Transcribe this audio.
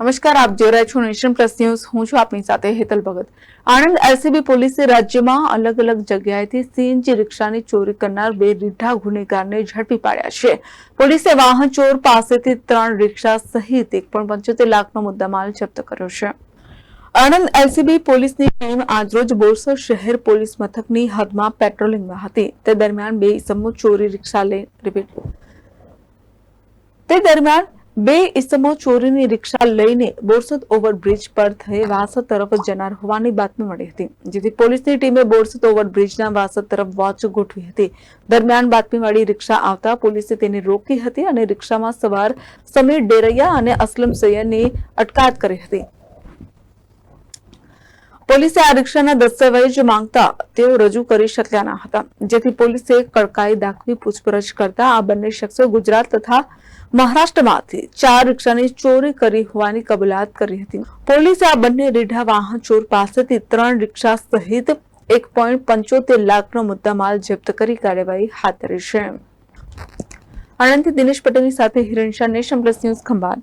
નમસ્કાર, આપ જોઈ રહ્યા છો નેશન પ્લસ ન્યૂઝ. હું છું આપની સાથે હેતલ ભગત. આણંદ એલસીબી પોલીસે રાજ્યમાં અલગ અલગ જગ્યાએથી સીએનજી રિક્ષાની ચોરી કરનાર બે રીઢા ગુનેગારને ઝડપી પાડ્યા છે. પોલીસે વાહન ચોર પાસેથી ત્રણ રિક્ષા સહિત એક પણ પંચોતેર લાખનો મુદ્દામાલ જપ્ત કર્યો છે. આણંદ એલસીબી પોલીસની ટીમ આજરોજ બોરસદ શહેર પોલીસ મથકની હદમાં પેટ્રોલિંગમાં હતી. તે દરમિયાન બે ઇસમો ચોરી રિક્ષા લઈ તે દરમિયાન બે ઇસમો ચોરીની રિક્ષા લઈને બોરસદ ઓવરબ્રિજ પર થઈ વાસદ તરફ જનાર હોવાની બાતમી મળી હતી, જેથી પોલીસની ટીમે બોરસદ ઓવરબ્રિજના વાસદ તરફ વોચ ગોઠવી હતી. દરમિયાન બાતમી મળી રિક્ષા આવતા પોલીસે તેને રોકી હતી અને રિક્ષામાં સવાર સમીર ડેરૈયા અને અસલમ સૈયદની અટકાયત કરી હતી. પોલીસે આ રિક્ષાના દસ્તાવેજ માંગતા તેઓ રજૂ કરી શક્યા ન હતા. જેથી પોલીસે કડકાઈ દાખવી પૂછપરછ કરતા આ બંને શખ્સો ગુજરાત તથા મહારાષ્ટ્રમાંથી ચાર રિક્ષાની ચોરી કરી હોવાની કબૂલાત કરી હતી. પોલીસે આ બંને રીઢા વાહન ચોર પાસેથી ત્રણ રિક્ષા સહિત એક પોઈન્ટ પંચોતેર લાખનો મુદ્દામાલ જપ્ત કરી કાર્યવાહી હાથ ધરી છે. આણંદથી દિનેશ પટેલની સાથે Hiran Shah, nation plus news Khambhat.